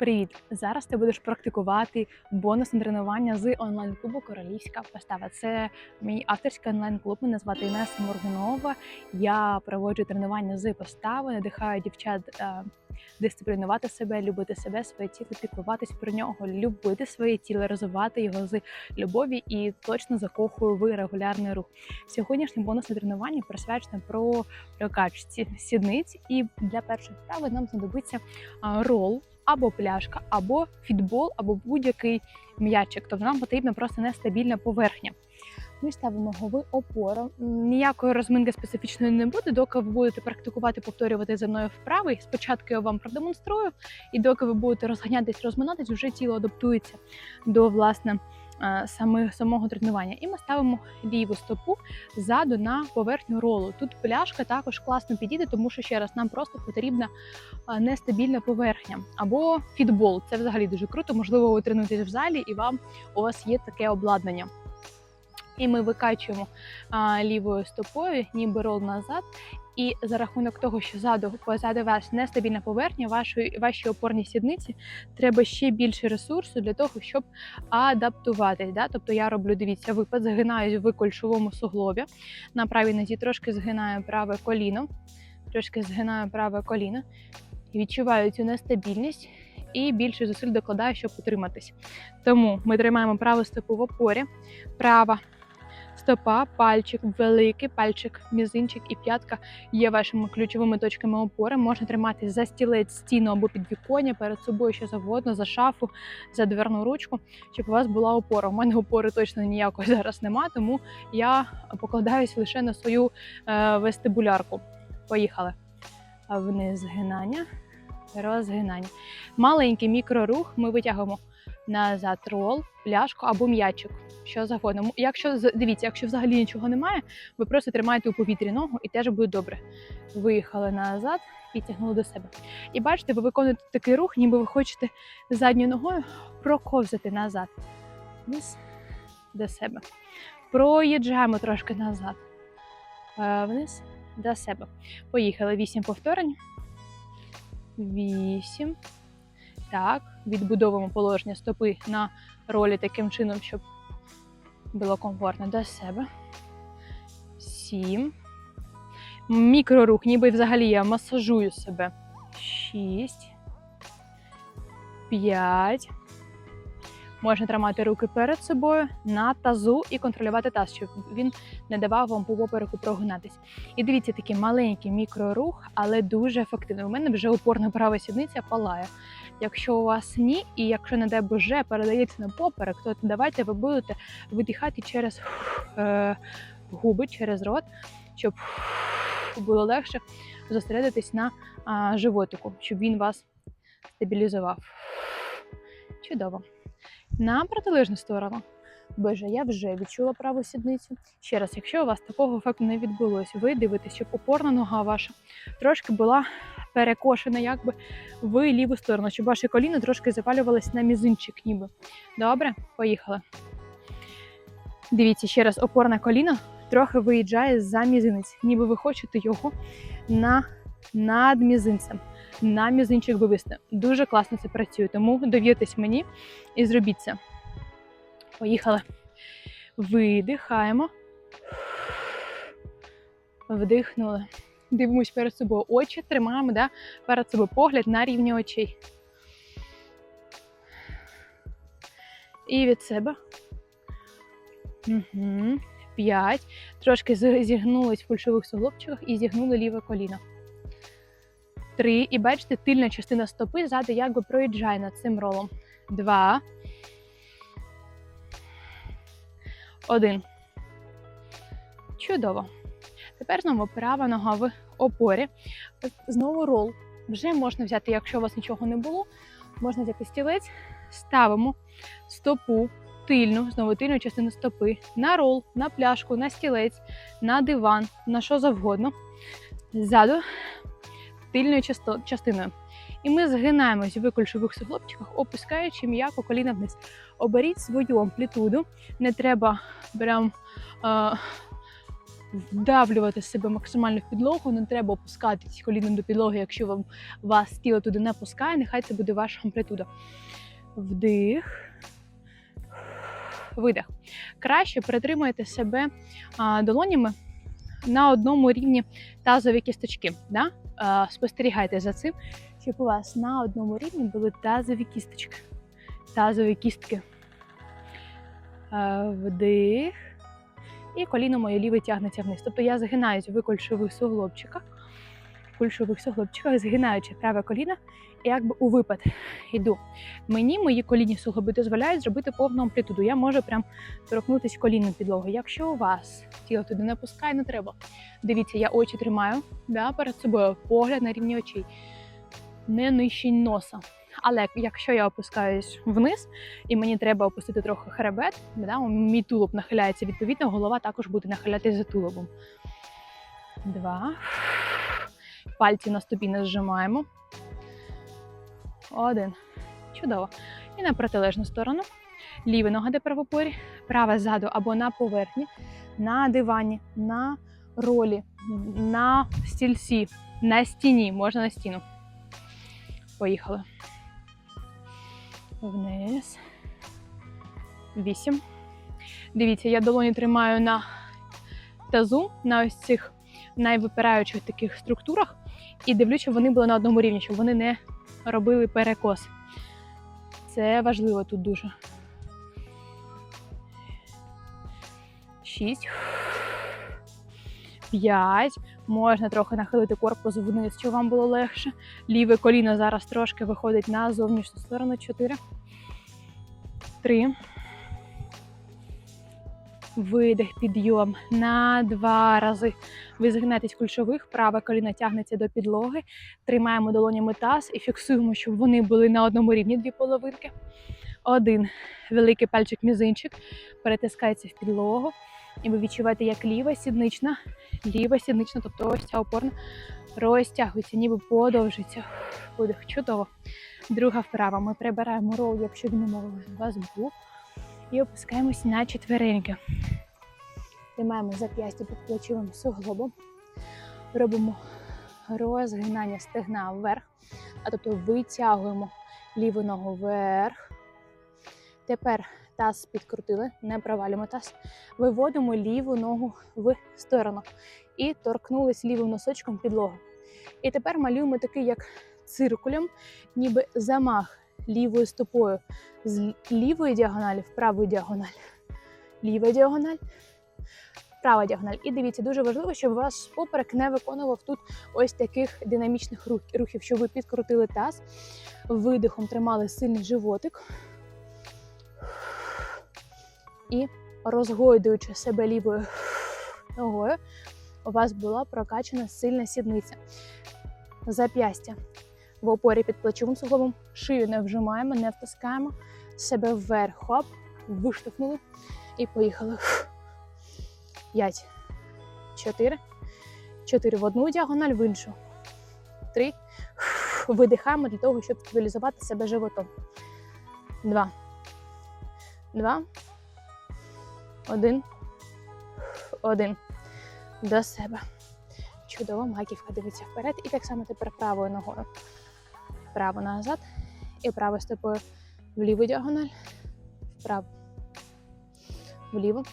Привіт! Зараз ти будеш практикувати бонусне тренування з онлайн-клубу Королівська постава. Це мій авторський онлайн-клуб. Мене звати Інеса Моргунова. Я проводжу тренування з постави, надихаю дівчат е, дисциплінувати себе, любити себе, своє тіло, піклуватись про нього, любити своє тіло, розвивати його з любові і точно закохую в регулярний рух. Сьогоднішнє бонусне тренування присвячене про прокачці сідниць. І для першої вправи нам знадобиться а, рол або пляшка, або фітбол, або будь-який м'ячик. Тобто нам потрібна просто нестабільна поверхня. Ми ставимо голови опору. Ніякої розминки специфічної не буде, доки ви будете практикувати, повторювати за мною вправи. Спочатку я вам продемонструю, і доки ви будете розганятись, розминатись, вже тіло адаптується до власне е, саме, самого тренування. І ми ставимо ліву стопу ззаду на поверхню ролу. Тут пляшка також класно підійде, тому що ще раз нам просто потрібна нестабільна поверхня. Або фітбол. Це взагалі дуже круто. Можливо, ви тренуєтесь в залі і вам у вас є таке обладнання. І ми викачуємо а, лівою стопою, ніби рол назад. І за рахунок того, що ззаду позаду вас нестабільна поверхня, вашої вашій опорній сідниці треба ще більше ресурсу для того, щоб адаптуватись. Да? Тобто я роблю, дивіться, випад, згинаюсь в кольшовому суглобі. На правій нозі трошки згинаю праве коліно, трошки згинаю праве коліно. Відчуваю цю нестабільність і більше зусиль докладаю, щоб утриматись. Тому ми тримаємо праву стопу в опорі, права стопа, пальчик великий, пальчик, мізинчик і п'ятка є вашими ключовими точками опори. Можна тримати за стілець, стіну або підвіконня, перед собою що завгодно, за шафу, за дверну ручку, щоб у вас була опора. У мене опори точно ніякої зараз нема, тому я покладаюсь лише на свою е, вестибулярку. Поїхали. Вниз згинання, розгинання. Маленький мікрорух ми витягуємо назад рол, пляшку або м'ячик. Що завгодно. Якщо дивіться, якщо взагалі нічого немає, ви просто тримаєте у повітрі ногу і теж буде добре. Виїхали назад, підтягнули до себе. І бачите, ви виконуєте такий рух, ніби ви хочете задньою ногою проковзати назад. Вниз до себе. Проїжджаємо трошки назад. Е, Вниз до себе. Поїхали. Вісім повторень. Вісім. Так, відбудовуємо положення стопи на ролі таким чином, щоб було комфортно до себе. Сім. Мікрорух, ніби взагалі я масажую себе. Шість. П'ять. Можна тримати руки перед собою на тазу і контролювати таз, щоб він не давав вам по попереку прогинатись. І дивіться, такий маленький мікрорух, але дуже ефективний. У мене вже опорна права сідниця палає. Якщо у вас ні, і якщо не дай Боже передається на поперек, то давайте ви будете видихати через е, губи, через рот, щоб було легше зосередитись на е, животику, щоб він вас стабілізував. Чудово. На протилежну сторону. Боже, я вже відчула праву сідницю. Ще раз, якщо у вас такого ефекту не відбулося, ви дивитесь, щоб опорна нога ваша трошки була перекошена, якби в ліву сторону, щоб ваші коліна трошки завалювались на мізинчик, ніби. Добре, поїхали. Дивіться, ще раз, опорне коліно трохи виїжджає за мізинець, ніби ви хочете його на над мізинцем, на мізинчик вивести. Дуже класно це працює, тому довіртесь мені і зробіть це. Поїхали. Видихаємо. Вдихнули. Дивимось перед собою очі, тримаємо да, перед собою погляд на рівні очей. І від себе. Угу. П'ять. Трошки зігнулись в кульшових суглобчиках і зігнули ліве коліно. Три. І бачите, тильна частина стопи ззаду якби проїжджає над цим ролом. Два. Один. Чудово. Тепер знову права нога в опорі. Знову рол. Вже можна взяти, якщо у вас нічого не було, можна взяти стілець, ставимо стопу тильну, знову тильну частину стопи, на рол, на пляшку, на стілець, на диван, на що завгодно. Ззаду тильною частиною. І ми згинаємось в кульшових суглобчиках, опускаючи м'яко коліна вниз. Оберіть свою амплітуду. Не треба прям е, вдавлювати себе максимально в підлогу. Не треба опускатись коліном до підлоги, якщо вам вас тіло туди не пускає. Нехай це буде ваша амплітуда. Вдих. Видих. Краще притримайте себе а, долонями на одному рівні тазові кісточки. Да? А, спостерігайте за цим, щоб у вас на одному рівні були тазові кісточки. Тазові кістки. Вдих. І коліно моє ліве тягнеться вниз. Тобто я згинаюсь в кульшових суглобчиках, в кульшових суглобчиках, згинаючи праве коліно, і якби у випад йду. Мені мої колінні суглоби дозволяють зробити повну амплітуду. Я можу прям торкнутися коліном підлоги. Якщо у вас тіло туди не пускає, не треба. Дивіться, я очі тримаю да, перед собою, погляд на рівні очей, не нижче носа. Але якщо я опускаюсь вниз і мені треба опустити трохи хребет, да, мій тулуб нахиляється, відповідно, голова також буде нахилятися за тулубом. Два. Пальці на стопі не зжимаємо. Один. Чудово. І на протилежну сторону. Ліва нога де правопорі, права ззаду або на поверхні, на дивані, на ролі, на стільці, на стіні, можна на стіну. Поїхали. Вниз. Вісім. Дивіться, я долоні тримаю на тазу, на ось цих найвипираючих таких структурах, і дивлюся, щоб вони були на одному рівні, щоб вони не робили перекос. Це важливо тут дуже. Шість. П'ять. Можна трохи нахилити корпус вниз, щоб вам було легше. Ліве коліно зараз трошки виходить на зовнішню сторону. Чотири. Три. Видих, підйом на два рази. Ви згинетесь кульшових, праве коліно тягнеться до підлоги. Тримаємо долонями таз і фіксуємо, щоб вони були на одному рівні дві половинки. Один великий пальчик мізинчик перетискається в підлогу. І ви відчуваєте, як ліва сіднична, ліва сіднична, тобто ось ця опорна, розтягується, ніби подовжиться. Видих. Чудово. Друга вправа. Ми прибираємо рол, якщо він умовно у вас був. І опускаємось на четвереньки. Тримаємо зап'ястя під плечовим суглобом. Робимо розгинання стегна вверх, а тобто витягуємо ліву ногу вверх. Тепер таз підкрутили, не провалюємо таз. Виводимо ліву ногу в сторону і торкнулись лівим носочком підлогу. І тепер малюємо такий, як циркулем, ніби замах лівою стопою з лівої діагоналі в праву діагональ. Ліва діагональ, права діагональ. І дивіться, дуже важливо, щоб ваш поперек не виконував тут ось таких динамічних рухів, щоб ви підкрутили таз, видихом тримали сильний животик і розгойдуючи себе лівою ногою, у вас була прокачана сильна сідниця. Зап'ястя в опорі під плечовим суглобом, шию не вжимаємо, не втискаємо, себе вверх, хоп, виштовхнули і поїхали. П'ять, чотири, чотири в одну діагональ, в іншу. Три. Видихаємо для того, щоб стабілізувати себе животом. Два. Два. Один. Один. До себе. Чудово, маківка дивиться вперед. І так само тепер правою ногою. Право назад. І правою стопою в ліву діагональ. Вправо. Вліво.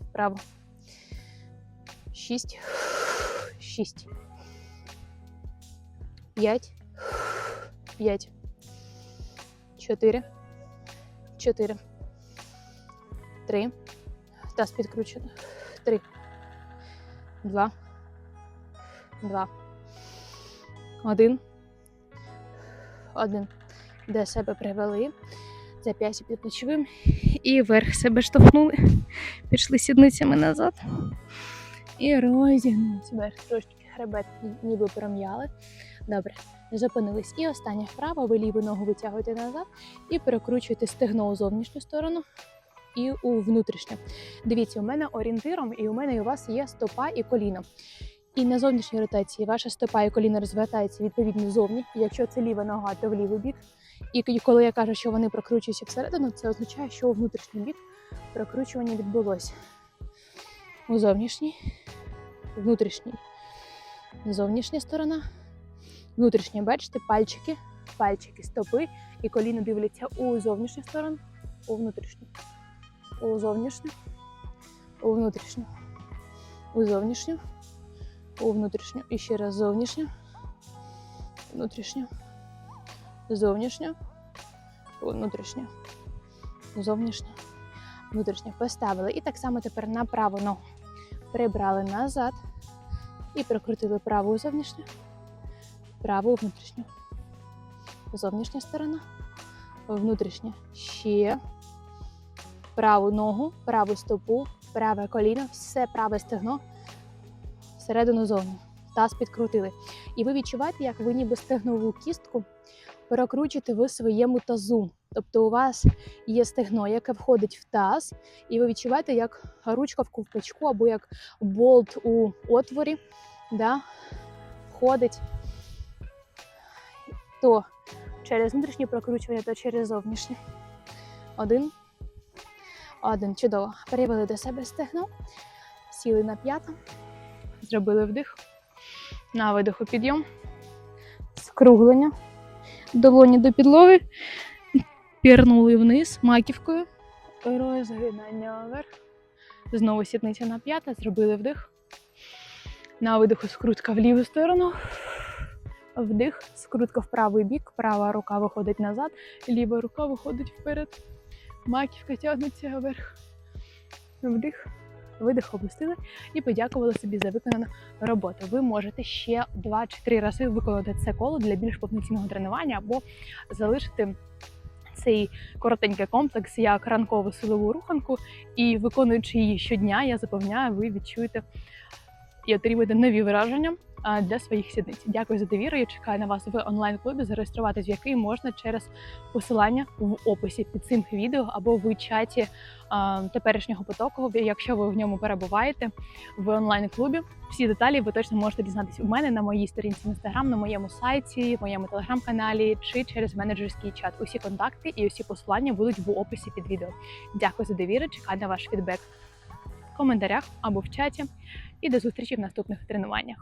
Вправо. Шість. Шість. П'ять. П'ять. Чотири. Чотири. Три. Таз підкручено. Три. Два. Два. Один. Один. Де себе привели. Зап'ястя під плечовим. І вверх себе штовхнули. Пішли сідницями назад. І розігнулися вверх. Трошки хребет ніби пром'яли. Добре. Зупинились. І остання вправа. Ви ліву ногу витягуєте назад і перекручуєте стегно у зовнішню сторону і у внутрішню. Дивіться, у мене орієнтиром, і у мене і у вас є стопа і коліно. І на зовнішній ротації ваша стопа і коліно розвертаються відповідно зовні. Якщо це ліва нога, то в лівий бік. І коли я кажу, що вони прокручуються всередину, це означає, що у внутрішній бік прокручування відбулося. у зовнішній, внутрішній, зовнішня сторона, внутрішня, бачите, пальчики, пальчики, стопи і коліна дивляться у зовнішню сторону, у внутрішню, у зовнішню, у внутрішню, у зовнішню, у внутрішню. І ще раз зовнішню, внутрішню, зовнішню, внутрішню, зовнішню, внутрішню. Поставили. І так само тепер на праву ногу. Прибрали назад і прикрутили праву зовнішню, праву внутрішню. Зовнішня сторона, внутрішня. Ще праву ногу, праву стопу, праве коліно, все праве стегно всередину зовні. Таз підкрутили. І ви відчуваєте, як ви ніби стегнову кістку прокручуєте в своєму тазу. Тобто у вас є стегно, яке входить в таз, і ви відчуваєте, як ручка в ковпачку або як болт у отворі да, входить то через внутрішнє прокручування, то через зовнішнє. Один. Один. Чудово. Перевели до себе стегно, сіли на п'яту, зробили вдих. На видиху підйом, скруглення, долоні до підлоги, пірнули вниз маківкою, розгинання вверх. Знову сідниця на п'ята, зробили вдих. На видиху скрутка в ліву сторону. Вдих, скрутка в правий бік, права рука виходить назад, ліва рука виходить вперед. Маківка тягнеться вверх. Вдих, видих опустили і подякували собі за виконану роботу. Ви можете ще два чи три рази виконати це коло для більш повноцінного тренування або залишити цей коротенький комплекс як ранкову силову руханку, і виконуючи її щодня, я запевняю, ви відчуєте і отримаєте нові враження для своїх сідниць. Дякую за довіру. Я чекаю на вас в онлайн-клубі, зареєструватись в який можна через посилання в описі під цим відео або в чаті теперішнього потоку, якщо ви в ньому перебуваєте в онлайн-клубі. Всі деталі ви точно можете дізнатись у мене на моїй сторінці в інстаграм, на моєму сайті, моєму телеграм-каналі чи через менеджерський чат. Усі контакти і усі посилання будуть в описі під відео. Дякую за довіру. Чекаю на ваш фідбек в коментарях або в чаті. І до зустрічі в наступних тренуваннях.